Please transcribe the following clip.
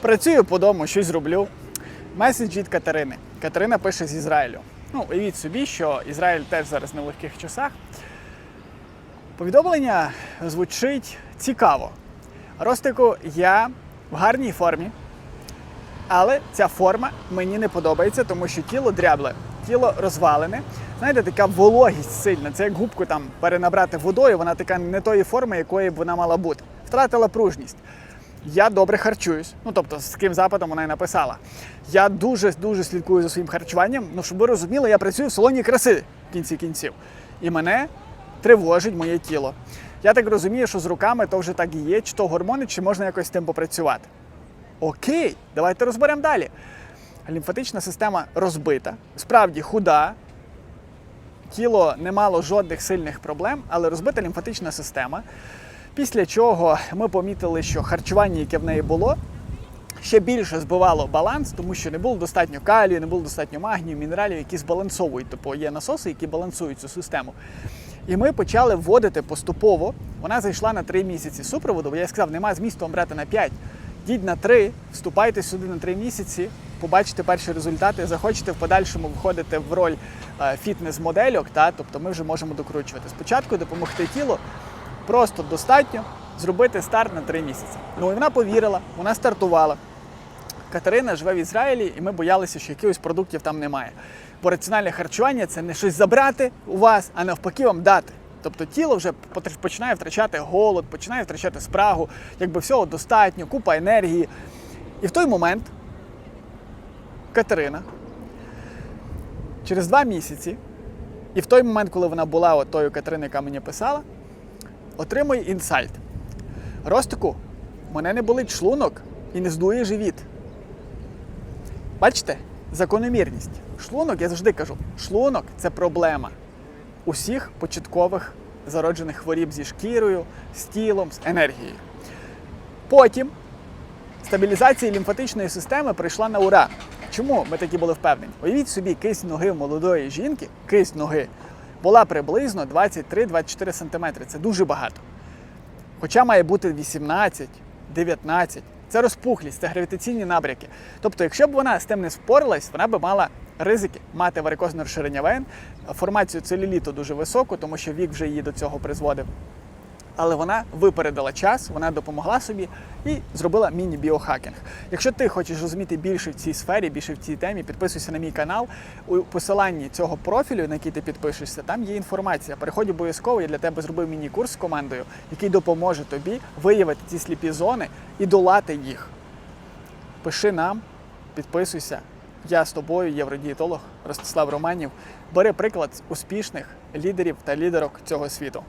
Працюю по дому, щось роблю. Меседж від Катерини. Катерина пише з Ізраїлю. Ну, уявіть собі, що Ізраїль теж зараз на легких часах. Повідомлення звучить цікаво. Ростику, я в гарній формі, але ця форма мені не подобається, тому що тіло дрябле, тіло розвалене. Знаєте, така вологість сильна. Це як губку там перенабрати водою, вона така не тої форми, якої б вона мала бути. Втратила пружність. Я добре харчуюсь. Ну тобто, з таким запитом вона і написала. Я дуже дуже слідкую за своїм харчуванням. Ну, щоб ви розуміли, я працюю в салоні краси в кінці кінців. І мене тривожить моє тіло. Я так розумію, що з руками то вже так і є, чи то гормони, чи можна якось з тим попрацювати. Окей, давайте розберемо далі. Лімфатична система розбита, справді худа, тіло не мало жодних сильних проблем, але розбита лімфатична система. Після чого ми помітили, що харчування, яке в неї було, ще більше збивало баланс, тому що не було достатньо калію, не було достатньо магнію, мінералів, які збалансовують. Тобто є насоси, які балансують цю систему. І ми почали вводити поступово. Вона зайшла на 3 місяці супроводу, бо я сказав, немає змісту вам брати на 5. Йдіть на 3, вступайте сюди на 3 місяці, побачите перші результати, захочете в подальшому входити в роль е, фітнес-модельок, та, тобто ми вже можемо докручувати. Спочатку допомогти тілу просто достатньо зробити старт на 3 місяці. Ну і вона повірила, вона стартувала. Катерина живе в Ізраїлі, і ми боялися, що якихось продуктів там немає. Бо раціональне харчування це не щось забрати у вас, а навпаки вам дати. Тобто тіло вже починає втрачати голод, починає втрачати спрагу, якби всього достатньо, купа енергії. І в той момент Катерина через два місяці, і в той момент, коли вона була от тою яка мені писала, отримує інсайт. Ростику, мене не болить шлунок і не здує живіт. Бачите? Закономірність. Шлунок, я завжди кажу, шлунок це проблема усіх початкових зароджених хворіб зі шкірою, з тілом, з енергією. Потім стабілізація лімфатичної системи прийшла на ура. Чому ми такі були впевнені? Уявіть собі, кисть ноги молодої жінки, кисть ноги була приблизно 23-24 см. Це дуже багато. Хоча має бути 18, 19. Це розпухлість, це гравітаційні набряки. Тобто, якщо б вона з тим не впоралась, вона би мала ризики мати варикозне розширення вен, формацію целіліту дуже високу, тому що вік вже її до цього призводив. Але вона випередила час, вона допомогла собі і зробила міні-біохакінг. Якщо ти хочеш розуміти більше в цій сфері, більше в цій темі, підписуйся на мій канал. У посиланні цього профілю, на який ти підпишешся, там є інформація. Переходь обов'язково, я для тебе зробив міні-курс з командою, який допоможе тобі виявити ці сліпі зони і долати їх. Пиши нам, підписуйся. Я з тобою, євродієтолог Ростислав Романів. Бери приклад успішних лідерів та лідерок цього світу.